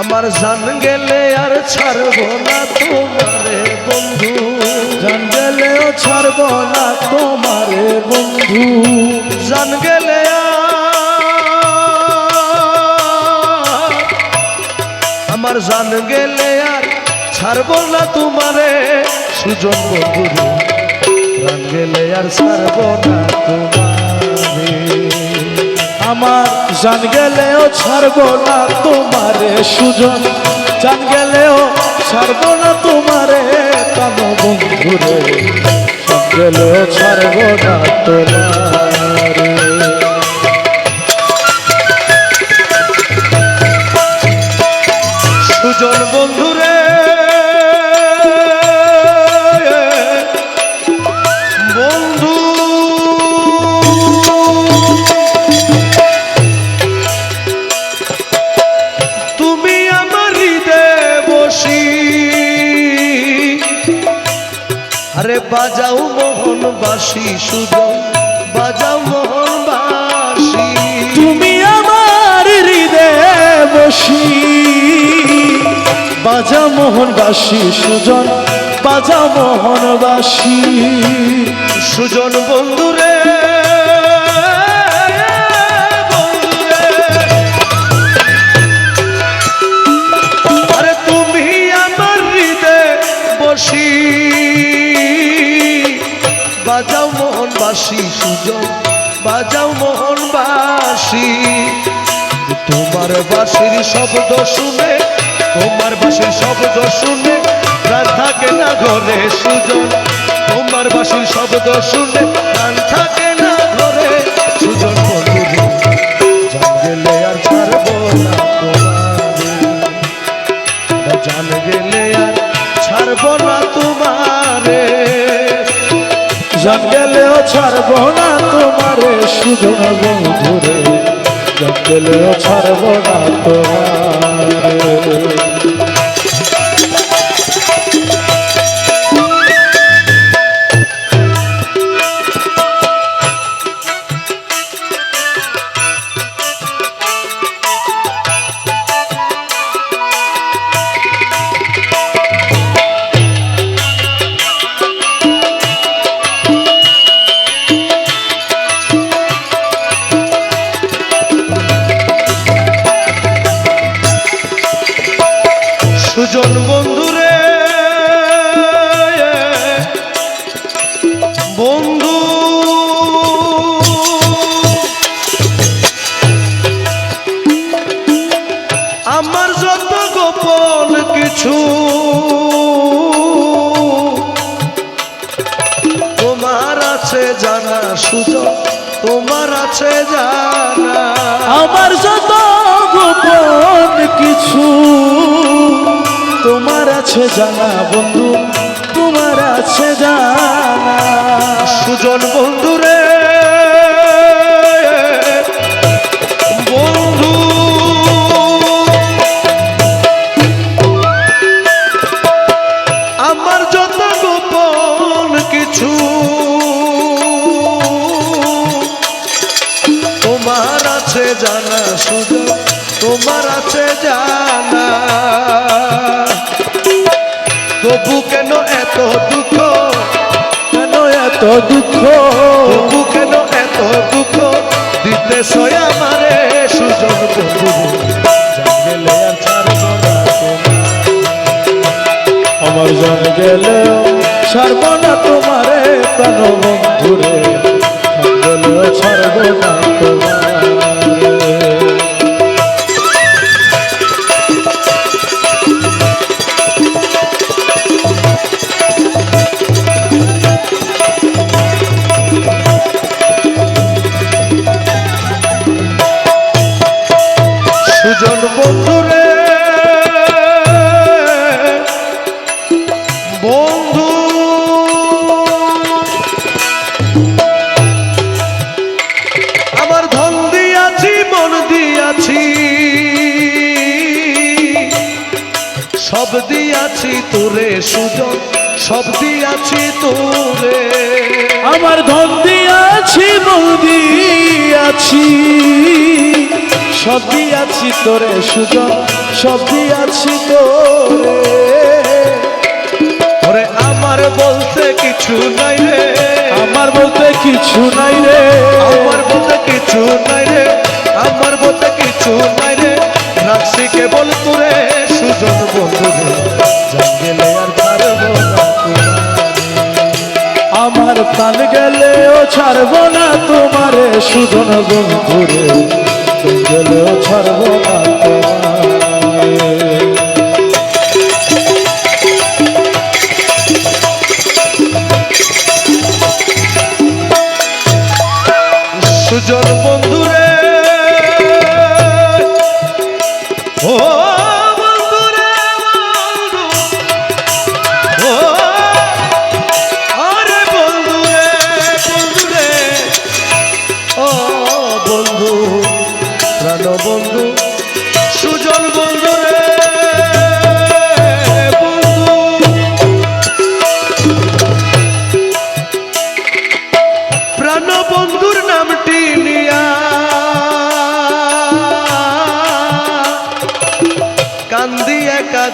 আমার জান গেলে আর ছাড়বো না তোমারে বন্ধু। জান গেলেও ছাড়ব না তোমারে বন্ধু। জান গেলে আমার জান গেলে আর ছাড়বো না তোমারে, সুজন বন্ধু জান গেলে আর ছাড়বো না তোমারে। আমার জান গেলেও ছাড়ব না তোমারে, সুজন। জান গেলেও ছাড়ব না তোমারে, কানো বন্ধুরে। গেলেও ছাড়ব না তোমারে। বাসি সুজন বাজাও মোহন বাসি তুমি আমার হৃদয়ে বসি। বাজা মোহনবাসী সুজন বাজা মোহনবাসী। সুজন বন্ধুরে সুজন বাজাও মোহনবাসী। তোমার বাঁশির শব্দ শুনে, তোমার বাঁশির শব্দ শুনে প্রাণ থাকে না ঘরে সুজন। তোমার বাঁশির শব্দ শুনে প্রাণ থাকে না ঘরে সুজন বন্ধু জান আর ছাড়বো না জান গেলেও ছাড়ব না তোমারে সুজন বন্ধুরে। জান গেলেও ছাড়ব না তোমারে। তোমার আছে জানা বন্ধু, তোমার আছে জানা। সুজন বন্ধুরে বন্ধু। আমার যত কিছু, তোমার আছে জানা সুজন, তোমার আছে জানা। তবু কেন এত দুঃখ? কেন এত দুঃখ? তবু কেন এত দুঃখ? দিতে সয় আমারে সুজন। আমার জান গেলেও ছাড়ব না তোমারে কেন বন্ধুরে ছাড়ব না তোমারে দিয়াছি তোরে সুজন সব দিয়াছি তোরে। আমার ধন দিয়াছি মন দিয়াছি। সব দিয়াছি তোরে সুজন সব দিয়াছি তোরে। ওরে আমার বলতে কিছু নাই রে। আমার বলতে কিছু নাই রে। আমার বলতে কিছু নাই রে। আমার বলতে কিছু নাই প্রাণ গেলেও ছাড়বো না তোমারে সুজন বন্ধুরে। গেলেও ছাড়বো না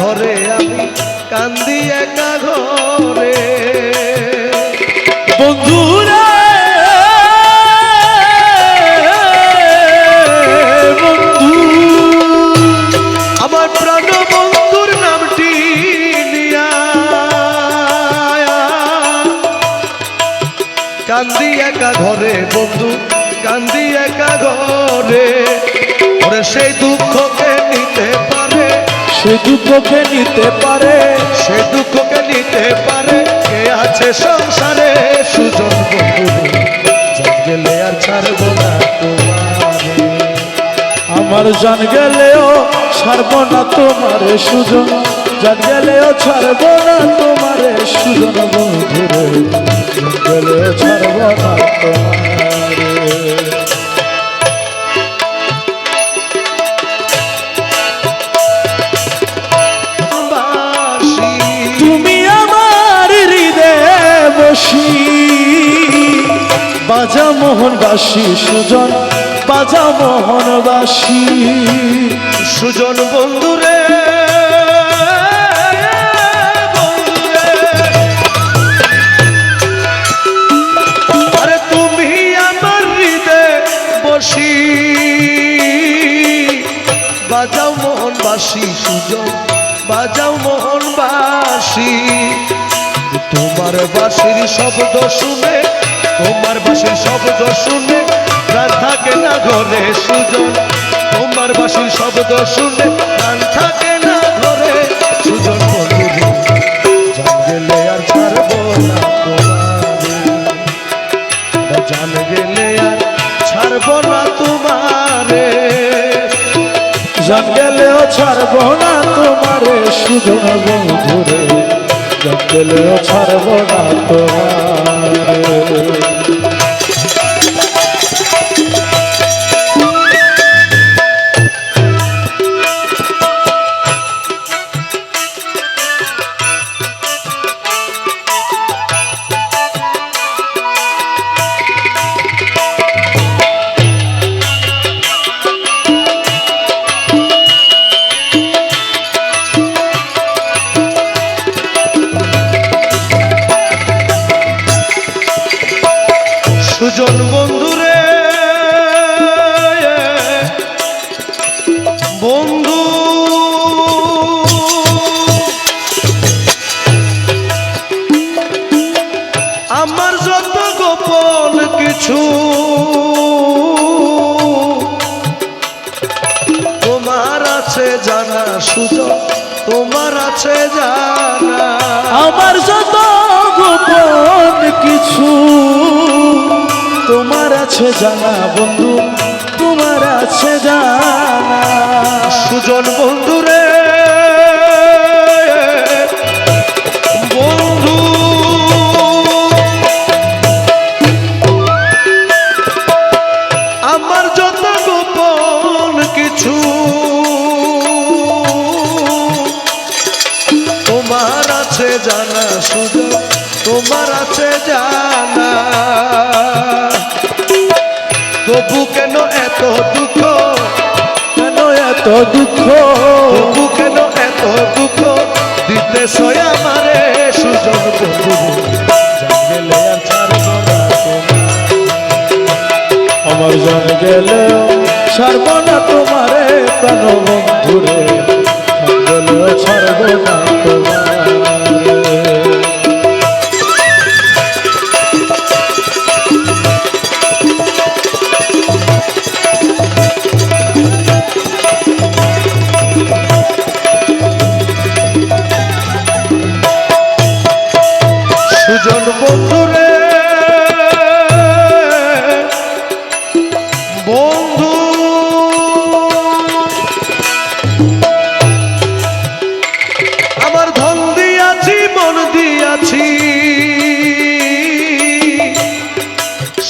ঘরে আমি কান্দি একা ঘরে। বন্ধুরে, বন্ধু, আমার প্রাণ কান্দি একা ঘরে, বন্ধু, কান্দি একা ঘরে। ওরে সেই পারে সে দুঃখকে নিতে পারে। সে দুঃখকে নিতে পারে। কে আছে সংসারে? সুজন বন্ধু। জান গেলে আর ছাড়বো না তোমারে। আমার জান গেলেও ছাড়বো না তোমারে সুজন। জান গেলেও ছাড়বো না তোমারে সুজন বন্ধুরে গেলেও ছাড়বো না তোমারে। বাজা মোহনবাসী, সুজন বাজা মোহনবাসী। সুজন বন্ধুরে বাজাও মোহনবাসী, সুজন বাজাও মোহনবাসী। তোমার বাঁশির শব্দ শুনে তোমার বাঁশির শব্দ শুনে প্রাণ থাকে না ঘরে সুজন। তোমার বাঁশির শব্দ শুনে প্রাণ থাকে না ঘরে সুজন ছাড়বো না তোমারে। জান গেলে ছাড়বো না আছে জানা সুযোগ তোমার আছে জানা। আমার যত গোপন কিছু তোমার আছে জানা বন্ধু তোমার আছে জানা। সুজন বন্ধু দেশো আমারে, সুজন বন্ধু। গেলে আর ছাড়ব না আমার জন গেলেও ছাড়ব না তোমারে প্রাণ বন্ধুরে ছাড়ব না তোমার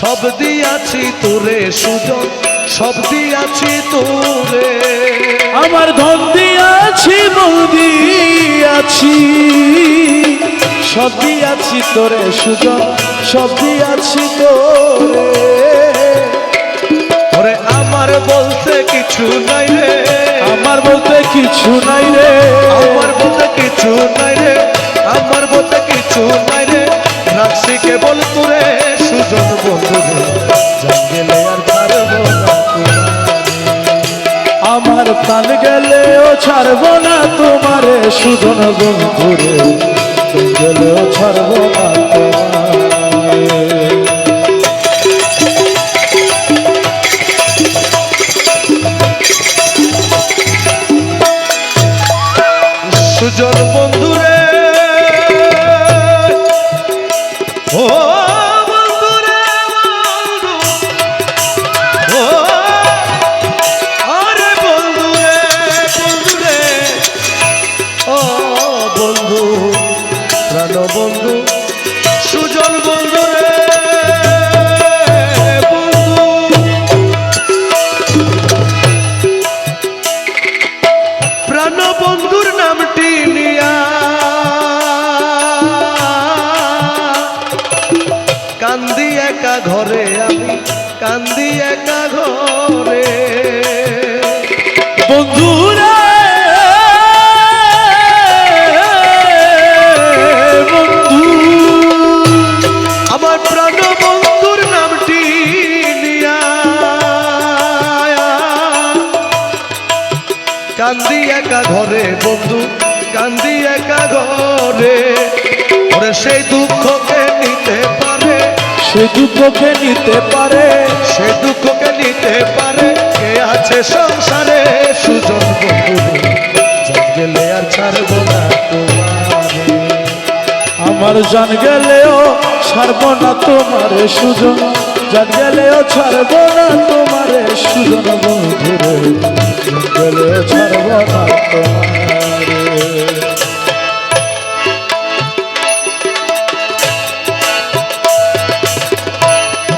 সব দিয়াছি তোরে সুজন সব দিয়াছি তোরে। আমার ধন দিয়াছি মন দিয়াছি। সব দিয়াছি তোরে সুজন সব দিয়াছি তোরে। ওরে আমার বলতে কিছু নাই রে। আমার বলতে কিছু নাই রে। আমার বলতে কিছু নাই রে। ছাড়বো না তোমারে সুজন বন্ধুরে গেলেও ছাড়বো না তোমারে সুজন একা ঘরে বন্ধু কান্দি একা ঘরে। ওরে সেই দুঃখকে নিতে পারে। সে দুঃখকে নিতে পারে। সে দুঃখকে নিতে পারে। কে আছে সংসারে? সুজন বন্ধু গেলে আর ছাড়বো না আমার জান গেলেও ছাড়ব না তোমারে সুজন। জঙ্গলেও ছাড়ব না তোমারে সুজন বন্ধুরে। জঙ্গলেও ছাড়ব না তোমার।